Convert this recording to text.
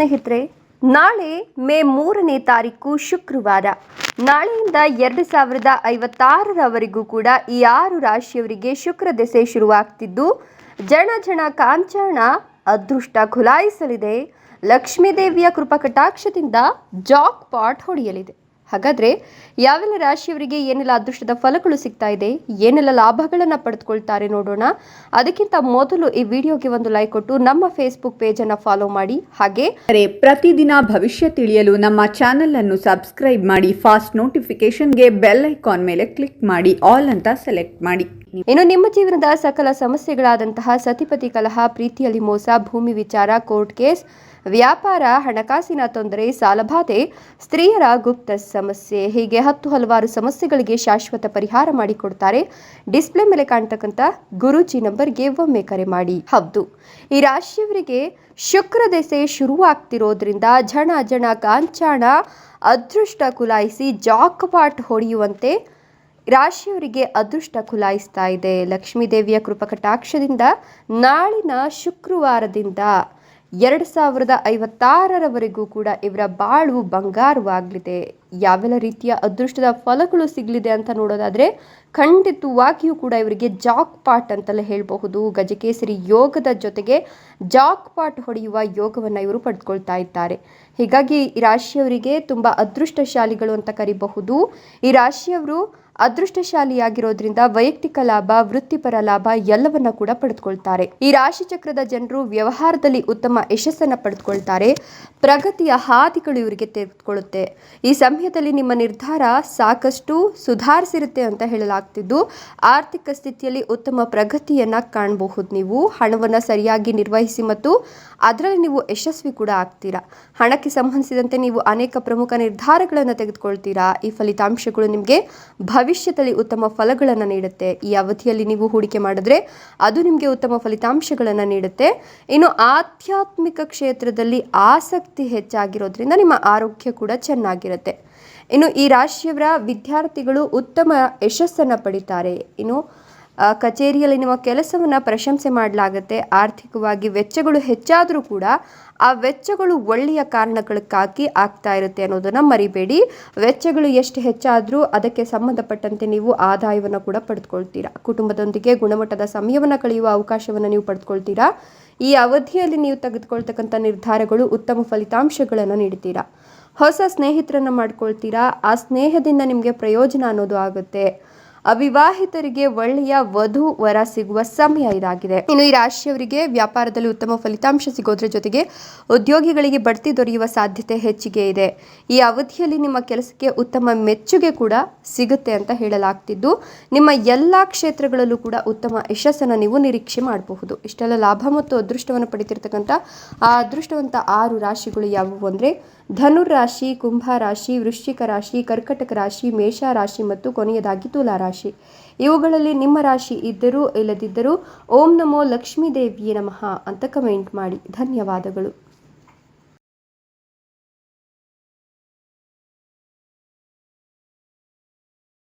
ಸ್ನೇಹಿತರೆ, ನಾಳೆ ಮೇ ಮೂರನೇ ತಾರೀಕು ಶುಕ್ರವಾರ. ನಾಳೆಯಿಂದ ಎರಡು ಸಾವಿರದ ಐವತ್ತಾರರವರೆಗೂ ಕೂಡ ಈ ಆರು ರಾಶಿಯವರಿಗೆ ಶುಕ್ರ ದೆಸೆ ಶುರುವಾಗ್ತಿದ್ದು, ಜನ ಜನ ಕಾಂಚಾಣ ಅದೃಷ್ಟ ಖುಲಾಯಿಸಲಿದೆ. ಲಕ್ಷ್ಮೀದೇವಿಯ ಕೃಪಕಟಾಕ್ಷದಿಂದ ಜಾಕ್ ಪಾಟ್ ಹೊಡೆಯಲಿದೆ. ಹಾಗಾದ್ರೆ ಯಾವೆಲ್ಲ ರಾಶಿಯವರಿಗೆ ಏನೆಲ್ಲ ಅದೃಷ್ಟದ ಫಲಗಳು ಸಿಗ್ತಾ ಇದೆ, ಏನೆಲ್ಲ ಲಾಭಗಳನ್ನು ಪಡೆದುಕೊಳ್ತಾರೆ ನೋಡೋಣ. ಅದಕ್ಕಿಂತ ಮೊದಲು ಈ ವಿಡಿಯೋಗೆ ಒಂದು ಲೈಕ್ ಕೊಟ್ಟು ನಮ್ಮ ಫೇಸ್ಬುಕ್ ಪೇಜನ್ನು ಫಾಲೋ ಮಾಡಿ. ಹಾಗೆ ಪ್ರತಿದಿನ ಭವಿಷ್ಯ ತಿಳಿಯಲು ನಮ್ಮ ಚಾನೆಲ್ ಅನ್ನು ಸಬ್ಸ್ಕ್ರೈಬ್ ಮಾಡಿ ಫಾಸ್ಟ್ ನೋಟಿಫಿಕೇಶನ್ಗೆ ಬೆಲ್ ಐಕಾನ್ ಮೇಲೆ ಕ್ಲಿಕ್ ಮಾಡಿ ಆಲ್ ಅಂತ ಸೆಲೆಕ್ಟ್ ಮಾಡಿ. ಇನ್ನು ನಿಮ್ಮ ಜೀವನದ ಸಕಲ ಸಮಸ್ಯೆಗಳಾದಂತಹ ಸತಿಪತಿ ಕಲಹ, ಪ್ರೀತಿಯಲ್ಲಿ ಮೋಸ, ಭೂಮಿ ವಿಚಾರ, ಕೋರ್ಟ್ ಕೇಸ್, ವ್ಯಾಪಾರ, ಹಣಕಾಸಿನ ತೊಂದರೆ, ಸಾಲಬಾಧೆ, ಸ್ತ್ರೀಯರ ಗುಪ್ತ ಸಮಸ್ಯೆ, ಹೀಗೆ ಹತ್ತು ಹಲವಾರು ಸಮಸ್ಯೆಗಳಿಗೆ ಶಾಶ್ವತ ಪರಿಹಾರ ಮಾಡಿಕೊಡ್ತಾರೆ. ಡಿಸ್ಪ್ಲೇ ಮೇಲೆ ಕಾಣ್ತಕ್ಕಂಥ ಗುರುಜಿ ನಂಬರ್ಗೆ ಒಮ್ಮೆ ಕರೆ ಮಾಡಿ. ಹೌದು. ಈ ರಾಶಿಯವರಿಗೆ ಶುಕ್ರ ದೆಸೆ ಶುರುವಾಗ್ತಿರೋದ್ರಿಂದ ಜಣ ಜನ ಕಾಂಚಾಣ, ಅದೃಷ್ಟ ಕುಲಾಯಿಸಿ ಜಾಕ್ಪಾಟ್ ಹೊಡೆಯುವಂತೆ ರಾಶಿಯವರಿಗೆ ಅದೃಷ್ಟ ಖುಲಾಯಿಸ್ತಾ ಇದೆ. ಲಕ್ಷ್ಮೀದೇವಿಯ ಕೃಪಕಟಾಕ್ಷದಿಂದ ನಾಳಿನ ಶುಕ್ರವಾರದಿಂದ ಎರಡು ಸಾವಿರದ ಐವತ್ತಾರರವರೆಗೂ ಕೂಡ ಇವರ ಬಾಳು ಬಂಗಾರವಾಗಲಿದೆ. ಯಾವೆಲ್ಲ ರೀತಿಯ ಅದೃಷ್ಟದ ಫಲಗಳು ಸಿಗಲಿದೆ ಅಂತ ನೋಡೋದಾದರೆ ಖಂಡಿತವಾಗಿಯೂ ಕೂಡ ಇವರಿಗೆ ಜಾಕ್ ಪಾಟ್ ಅಂತಲೇ ಹೇಳಬಹುದು. ಗಜಕೇಸರಿ ಯೋಗದ ಜೊತೆಗೆ ಜಾಕ್ ಪಾಟ್ ಹೊಡೆಯುವ ಯೋಗವನ್ನು ಇವರು ಪಡೆದುಕೊಳ್ತಾ ಇದ್ದಾರೆ. ಹೀಗಾಗಿ ಈ ರಾಶಿಯವರಿಗೆ ತುಂಬ ಅದೃಷ್ಟಶಾಲಿಗಳು ಅಂತ ಕರಿಬಹುದು. ಈ ರಾಶಿಯವರು ಅದೃಷ್ಟಶಾಲಿಯಾಗಿರೋದ್ರಿಂದ ವೈಯಕ್ತಿಕ ಲಾಭ, ವೃತ್ತಿಪರ ಲಾಭ ಎಲ್ಲವನ್ನ ಕೂಡ ಪಡೆದುಕೊಳ್ತಾರೆ. ಈ ರಾಶಿ ಚಕ್ರದ ಜನರು ವ್ಯವಹಾರದಲ್ಲಿ ಉತ್ತಮ ಯಶಸ್ಸನ್ನು ಪಡೆದುಕೊಳ್ತಾರೆ. ಪ್ರಗತಿಯ ಹಾದಿಗಳು ಇವರಿಗೆ ತೆಗೆದುಕೊಳ್ಳುತ್ತೆ. ಈ ಸಮಯದಲ್ಲಿ ನಿಮ್ಮ ನಿರ್ಧಾರ ಸಾಕಷ್ಟು ಸುಧಾರಿಸಿರುತ್ತೆ ಅಂತ ಹೇಳಲಾಗ್ತಿದ್ದು, ಆರ್ಥಿಕ ಸ್ಥಿತಿಯಲ್ಲಿ ಉತ್ತಮ ಪ್ರಗತಿಯನ್ನ ಕಾಣಬಹುದು ನೀವು. ಹಣವನ್ನು ಸರಿಯಾಗಿ ನಿರ್ವಹಿಸಿ ಮತ್ತು ಅದರಲ್ಲಿ ನೀವು ಯಶಸ್ವಿ ಕೂಡ ಆಗ್ತೀರಾ. ಹಣಕ್ಕೆ ಸಂಬಂಧಿಸಿದಂತೆ ನೀವು ಅನೇಕ ಪ್ರಮುಖ ನಿರ್ಧಾರಗಳನ್ನು ತೆಗೆದುಕೊಳ್ತೀರಾ. ಈ ಫಲಿತಾಂಶಗಳು ನಿಮಗೆ ಭವಿಷ್ಯದಲ್ಲಿ ಉತ್ತಮ ಫಲಗಳನ್ನು ನೀಡುತ್ತೆ. ಈ ಅವಧಿಯಲ್ಲಿ ನೀವು ಹೂಡಿಕೆ ಮಾಡಿದ್ರೆ ಅದು ನಿಮಗೆ ಉತ್ತಮ ಫಲಿತಾಂಶಗಳನ್ನು ನೀಡುತ್ತೆ. ಇನ್ನು ಆಧ್ಯಾತ್ಮಿಕ ಕ್ಷೇತ್ರದಲ್ಲಿ ಆಸಕ್ತಿ ಹೆಚ್ಚಾಗಿರೋದ್ರಿಂದ ನಿಮ್ಮ ಆರೋಗ್ಯ ಕೂಡ ಚೆನ್ನಾಗಿರುತ್ತೆ. ಇನ್ನು ಈ ರಾಶಿಯವರ ವಿದ್ಯಾರ್ಥಿಗಳು ಉತ್ತಮ ಯಶಸ್ಸನ್ನು ಪಡಿತಾರೆ. ಇನ್ನು ಕಚೇರಿಯಲ್ಲಿ ನಿಮ್ಮ ಕೆಲಸವನ್ನು ಪ್ರಶಂಸೆ ಮಾಡಲಾಗುತ್ತೆ. ಆರ್ಥಿಕವಾಗಿ ವೆಚ್ಚಗಳು ಹೆಚ್ಚಾದರೂ ಕೂಡ ಆ ವೆಚ್ಚಗಳು ಒಳ್ಳೆಯ ಕಾರಣಗಳಕ್ಕಾಗಿ ಆಗ್ತಾ ಇರುತ್ತೆ ಅನ್ನೋದನ್ನು ಮರಿಬೇಡಿ. ವೆಚ್ಚಗಳು ಎಷ್ಟು ಹೆಚ್ಚಾದರೂ ಅದಕ್ಕೆ ಸಂಬಂಧಪಟ್ಟಂತೆ ನೀವು ಆದಾಯವನ್ನು ಕೂಡ ಪಡೆದುಕೊಳ್ತೀರಾ. ಕುಟುಂಬದೊಂದಿಗೆ ಗುಣಮಟ್ಟದ ಸಮಯವನ್ನು ಕಳೆಯುವ ಅವಕಾಶವನ್ನು ನೀವು ಪಡೆದುಕೊಳ್ತೀರಾ. ಈ ಅವಧಿಯಲ್ಲಿ ನೀವು ತೆಗೆದುಕೊಳ್ತಕ್ಕಂಥ ನಿರ್ಧಾರಗಳು ಉತ್ತಮ ಫಲಿತಾಂಶಗಳನ್ನು ನೀಡ್ತೀರಾ. ಹೊಸ ಸ್ನೇಹಿತರನ್ನು ಮಾಡ್ಕೊಳ್ತೀರಾ. ಆ ಸ್ನೇಹದಿಂದ ನಿಮಗೆ ಪ್ರಯೋಜನ ಅನ್ನೋದು ಆಗುತ್ತೆ. ಅವಿವಾಹಿತರಿಗೆ ಒಳ್ಳೆಯ ವಧು ವರ ಸಿಗುವ ಸಮಯ ಇದಾಗಿದೆ. ಇನ್ನು ಈ ರಾಶಿಯವರಿಗೆ ವ್ಯಾಪಾರದಲ್ಲಿ ಉತ್ತಮ ಫಲಿತಾಂಶ ಸಿಗೋದ್ರ ಜೊತೆಗೆ ಉದ್ಯೋಗಿಗಳಿಗೆ ಬಡ್ತಿ ದೊರೆಯುವ ಸಾಧ್ಯತೆ ಹೆಚ್ಚಿಗೆ ಇದೆ. ಈ ಅವಧಿಯಲ್ಲಿ ನಿಮ್ಮ ಕೆಲಸಕ್ಕೆ ಉತ್ತಮ ಮೆಚ್ಚುಗೆ ಕೂಡ ಸಿಗುತ್ತೆ ಅಂತ ಹೇಳಲಾಗ್ತಿದ್ದು, ನಿಮ್ಮ ಎಲ್ಲ ಕ್ಷೇತ್ರಗಳಲ್ಲೂ ಕೂಡ ಉತ್ತಮ ಯಶಸ್ಸನ್ನು ನೀವು ನಿರೀಕ್ಷೆ ಮಾಡಬಹುದು. ಇಷ್ಟೆಲ್ಲ ಲಾಭ ಮತ್ತು ಅದೃಷ್ಟವನ್ನು ಪಡಿತಿರ್ತಕ್ಕಂಥ ಆ ಅದೃಷ್ಟವಂತ ಆರು ರಾಶಿಗಳು ಯಾವುವು ಅಂದರೆ, ಧನುರ್ ರಾಶಿ, ಕುಂಭ ರಾಶಿ, ವೃಶ್ಚಿಕ ರಾಶಿ, ಕರ್ಕಟಕ ರಾಶಿ, ಮೇಷ ರಾಶಿ ಮತ್ತು ಕೊನೆಯದಾಗಿ ತುಲಾ ರಾಶಿ. ಇವುಗಳಲ್ಲಿ ನಿಮ್ಮ ರಾಶಿ ಇದ್ದರೂ ಇಲ್ಲದಿದ್ದರೂ ಓಂ ನಮೋ ಲಕ್ಷ್ಮೀ ದೇವಿಯೇ ನಮಃ ಅಂತ ಕಮೆಂಟ್ ಮಾಡಿ. ಧನ್ಯವಾದಗಳು.